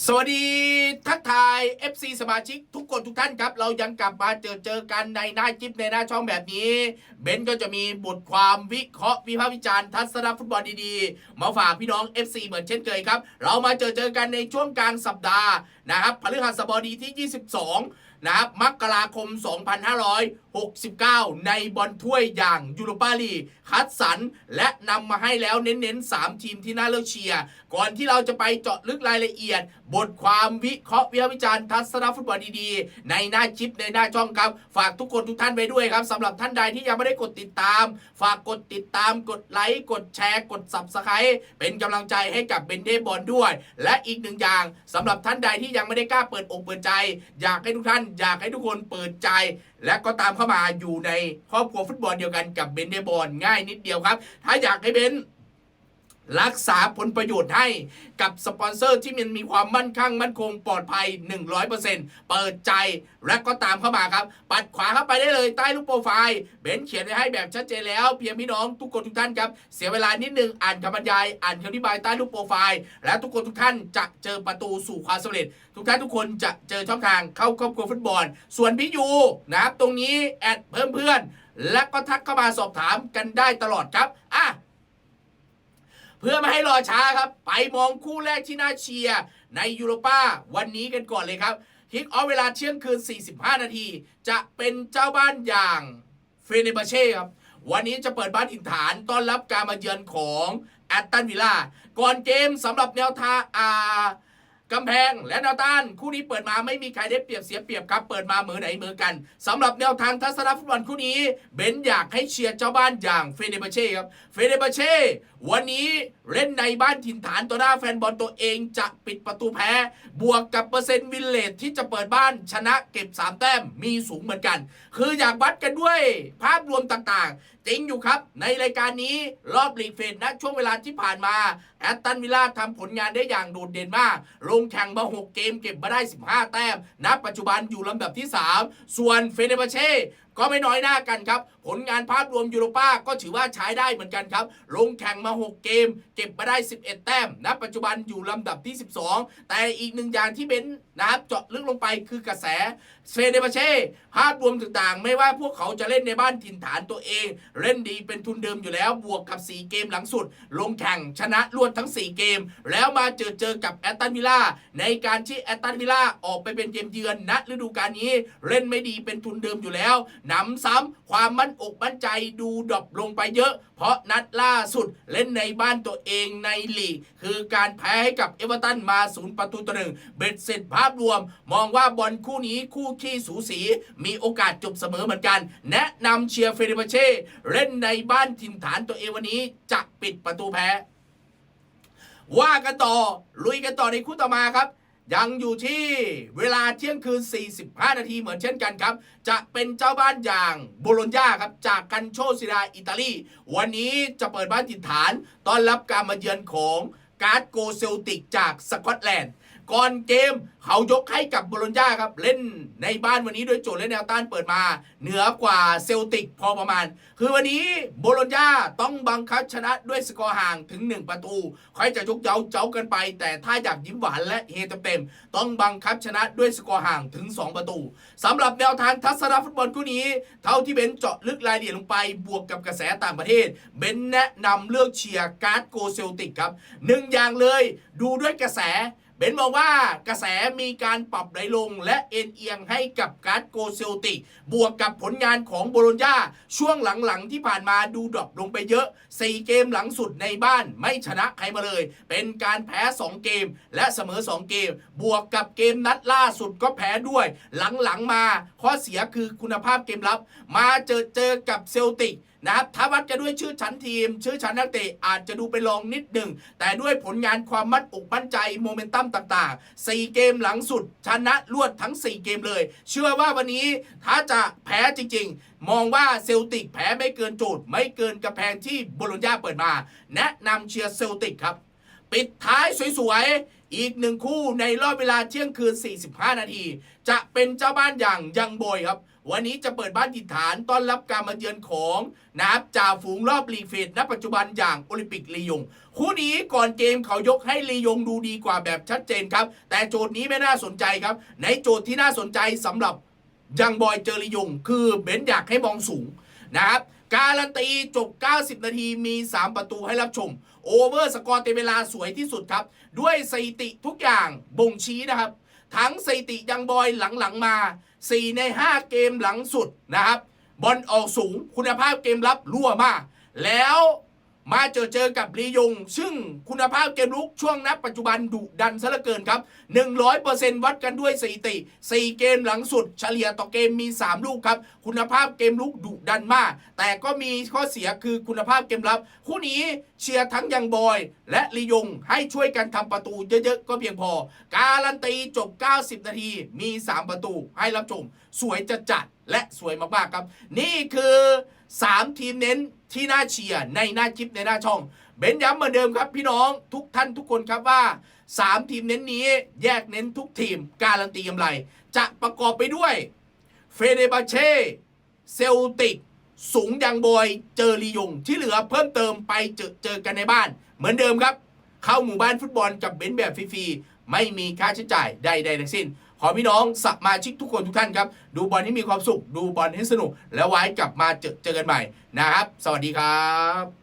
สวัสดีทักทาย FC สมาชิกทุกคนทุกท่านครับ เรายังกลับมาเจอเจอกันในหน้าจิ๊บในหน้าช่องแบบนี้ เบนก็จะมีบทความวิเคราะห์วิพากษ์วิจารณ์ทัศนฟุตบอลดีๆ มาฝากพี่น้อง FC เหมือนเช่นเคยครับ เรามาเจอเจอกันในช่วงกลางสัปดาห์นะครับพฤหัสบดีที่ 22 นะครับมกราคม 2569 ในบอลถ้วยอย่างยูโรปาลีคัดสรรและนำมาให้แล้วเน้นๆ 3 ทีมที่น่าเลือกเชียร์ก่อนที่เราจะไปเจาะลึกรายละเอียด บทความวิเคราะห์วิพากษ์วิจารณ์ทัศนฟุตบอลดีๆ ในหน้าชิปในหน้าช่องครับ ฝากทุกคนทุกท่านไปด้วยครับสำหรับท่านใดที่ยังไม่ได้กดติดตาม ฝากกดติดตามกดไลค์กดแชร์ กด subscribe เป็นกำลังใจให้กับเบนเดบอลด้วย และอีกหนึ่งอย่างสำหรับท่านใดที่ยังไม่ได้กล้าเปิดอกเปิดใจ อยากให้ทุกท่าน อยากให้ทุกคนเปิดใจ และก็ตามเข้ามาอยู่ในครอบครัวฟุตบอลเดียวกันกับเบนเดบอลง่ายนิดเดียวครับ ถ้าอยากให้เบน รักษาผลประโยชน์ให้กับสปอนเซอร์ที่มันมีความมั่นคงมั่นคงปลอดภัย 100%เปิดใจและก็ตามเข้ามาครับ ปัดขวาเข้าไปได้เลยใต้รูปโปรไฟล์เบนเขียนไว้ให้แบบชัดเจนแล้วเพียงพี่น้องทุกคนทุกท่านครับ เสียเวลานิดนึงอ่านคำบรรยายอ่านคำอธิบายใต้รูปโปรไฟล์ และทุกคนทุกท่านจะเจอประตูสู่ความสำเร็จ ทุกท่านทุกคนจะเจอช่องทางเข้าครอบครัวฟุตบอล ส่วนพี่ยูนะครับตรงนี้แอดเพิ่มเพื่อน และก็ทักเข้ามาสอบถามกันได้ตลอดครับ เพื่อไม่ให้รอช้าครับ ไปมองคู่แรกที่น่าเชียร์ในยูโรป้าวันนี้กันก่อนเลยครับคิกออฟเวลาเที่ยงคืน 45 นาที จะเป็นเจ้าบ้านอย่างเฟเนบาเช่ครับ วันนี้จะเปิดบ้านอินฐานต้อนรับการมาเยือนของแอตตันวิลล่าก่อนเกมสำหรับแนวทางอา กำแพงและแนวต้านคู่นี้เปิดมาไม่มีใครได้เปรียบเสียเปรียบครับเปิดมาเหมือไหนเหมือกันสำหรับแนวทางทัศนฟุตบอลคู่นี้ เบนอยากให้เชียร์เจ้าบ้านอย่างเฟเนบาเช่ครับเฟเนบาเช่วันนี้เล่นในบ้านถิ่นฐานต่อหน้าแฟนบอลตัวเองจะปิดประตูแพ้ บวกกับเปอร์เซ็นต์วินเลทที่จะเปิดบ้านชนะเก็บ 3 แต้มมีสูงเหมือนกัน คืออยากวัดกันด้วยภาพรวมต่างๆจริงอยู่ครับ ในรายการนี้รอบลีกเฟสนะช่วงเวลาที่ผ่านมา แอตตันวิลล่าทำผลงานได้อย่างโดดเด่นมาก ลงแข่งมา 6 เกมเก็บมาได้ 15 แต้มณปัจจุบันอยู่ลำดับที่ 3 ส่วนเฟเนบาเช่ ก็ไม่น้อยหน้ากันครับ ผลงานภาพรวมยูโรป้าก็ถือว่าใช้ได้เหมือนกันครับ ลงแข่งมา 6 เกม เก็บมาได้ 11 แต้มณปัจจุบันอยู่ลำดับที่ 12 แต่อีกหนึ่งอย่างที่เบนนะครับเจาะลึกลงไปคือกระแสเฟเนบาเช่ภาพรวมต่างๆ ไม่ว่าพวกเขาจะเล่นในบ้านถิ่นฐานตัวเอง เล่นดีเป็นทุนเดิมอยู่แล้วบวกกับ 4 เกมหลังสุด ลงแข่งชนะรวดทั้ง 4 เกม แล้วมาเจอเจอกับแอตตันวิลล่าในการที่แอตตันวิลล่าออกไปเป็นเกมเยือนณฤดูกาลนี้เล่นไม่ดีเป็นทุนเดิมอยู่แล้วหนำซ้ำความมั่นอกมั่นใจดูดรอปลงไปเยอะ เพราะนัดล่าสุดเล่นในบ้านตัวเองในลีก คือการแพ้ให้กับเอเวอร์ตันมาศูนย์ประตูต่อหนึ่งเบ็ดเสร็จภาพรวม มองว่าบอลคู่นี้คู่ขี้สูสี มีโอกาสจบเสมอเหมือนกัน แนะนำเชียร์เฟรเดบเช่เล่นในบ้านถิ่นฐานตัวเองวันนี้จะปิดประตูแพ้ว่ากันต่อลุยกันต่อในคู่ต่อมาครับ ยังอยู่ที่เวลาเที่ยงคืน 45 นาทีเหมือนเช่นกันครับ จะเป็นเจ้าบ้านอย่างโบโลญญาครับจากกันโชซิดาอิตาลี วันนี้จะเปิดบ้านถิ่นฐาน ต้อนรับการมาเยือนของการ์ดโกเซลติกจากสกอตแลนด์ ก่อนเกมเขายกให้กับบโลญญาครับ เล่นในบ้านวันนี้โดยโจทย์และแนวต้านเปิดมา เหนือกว่าเซลติกพอประมาณ คือวันนี้บโลญญาต้องบังคับชนะด้วยสกอร์ห่างถึง 1 ประตูค่อยจะยกเย้าเจ้ากันไป แต่ถ้าอยากยิ้มหวานและเฮเต็มๆต้องบังคับชนะด้วยสกอร์ห่างถึง 2 ประตูสำหรับแนวทางทัศนฟุตบอลคู่นี้ เท่าที่เบนเจาะลึกรายละเอียดลงไปบวกกับกระแสต่างประเทศเบนแนะนำเลือกเชียร์การ์ดโกเซลติกครับหนึ่งอย่างเลย ดูด้วยกระแส บนบอกว่ากระแสมีการปรับไหลลงและเอ็นเอียงให้กับการ์ดโกเซลติ บวกกับผลงานของโบโลญญาช่วงหลังๆที่ผ่านมาดูดรอปลงไปเยอะ 4 เกมหลังสุดในบ้านไม่ชนะใครมาเลย เป็นการแพ้ 2 เกมและเสมอ 2 เกม บวกกับเกมนัดล่าสุดก็แพ้ด้วย หลังๆมาข้อเสียคือคุณภาพเกมรับ มาเจอเจอกับเซลติก นะครับถ้าวัดกันด้วยชื่อชั้นทีม ชื่อชั้นนักเตะอาจจะดูไปลองนิดหนึ่ง แต่ด้วยผลงานความมั่นอกมั่นใจโมเมนตัมต่างๆ 4 เกมหลังสุด ชนะรวดทั้ง 4 เกมเลย เชื่อว่าวันนี้ถ้าจะแพ้จริง ๆ มองว่าเซลติกแพ้ไม่เกินโจทย์ ไม่เกินกระแพงที่โบโลญญาเปิดมา แนะนำเชียร์เซลติกครับ ปิดท้ายสวยๆ อีกหนึ่งคู่ในรอบเวลาเที่ยงคืน 45 นาที จะเป็นเจ้าบ้านอย่างยังโบยครับ วันนี้จะเปิดบ้านถิ่ฐานต้อนรับการมาเยือนของนับจ่าฝูงรอบลีเฟสณปัจจุบันอย่างโอลิมปิกลียง คู่นี้ก่อนเกมเขายกให้ลียงดูดีกว่าแบบชัดเจนครับ แต่โจทย์นี้ไม่น่าสนใจครับ ในโจทย์ที่น่าสนใจสำหรับยังบอยเจอลียง คือเบนอยากให้มองสูงนะครับการันตีจบ 90 นาทีมี 3 ประตูให้รับชม โอเวอร์สกอร์เต็มเวลาสวยที่สุดครับ ด้วยสถิติทุกอย่างบ่งชี้นะครับ ทั้งสถิติยังบอยหลังๆมา 4 ใน 5 เกมหลังสุดนะครับ บอลออกสูงคุณภาพเกมรับรั่วมาก แล้ว มาเจอเจอกับลียง ซึ่งคุณภาพเกมลุกช่วงนับปัจจุบันดุดันซะเหลือเกินครับ 100%วัดกันด้วยสถิติ 4 เกมหลังสุด เฉลี่ยต่อเกมมี 3 ลูกครับ คุณภาพเกมลุกดุดันมาก แต่ก็มีข้อเสียคือคุณภาพเกมรับ คู่นี้เชียร์ทั้งยังบอย และลียงให้ช่วยกันทำประตูเยอะๆ ก็เพียงพอ การันตีจบ 90 นาทีมี 3 ประตูให้รับชม สวยจะจัดและสวยมากๆครับ นี่คือ 3 ทีมเน้นที่น่าเชียร์ในหน้าคลิปในหน้าช่องเบนย้ำเหมือนเดิมครับพี่น้องทุกท่านทุกคนครับว่า 3 ทีมเน้นนี้แยกเน้นทุกทีมการันตีกำไร จะประกอบไปด้วยเฟเดบาเช่เซลติกสูงยังบอยเจอลียงที่เหลือเพิ่มเติมไปเจอเจอกันในบ้าน เหมือนเดิมครับ เข้าหมู่บ้านฟุตบอลกับเบนแบบฟรีๆไม่มีค่าใช้จ่ายใดๆทั้งสิ้น ขอพี่น้องสมาชิกทุกคนทุกท่านครับ ดูบอลให้มีความสุข ดูบอลให้สนุก แล้วไว้กลับมาเจอเจอกันใหม่นะครับ สวัสดีครับ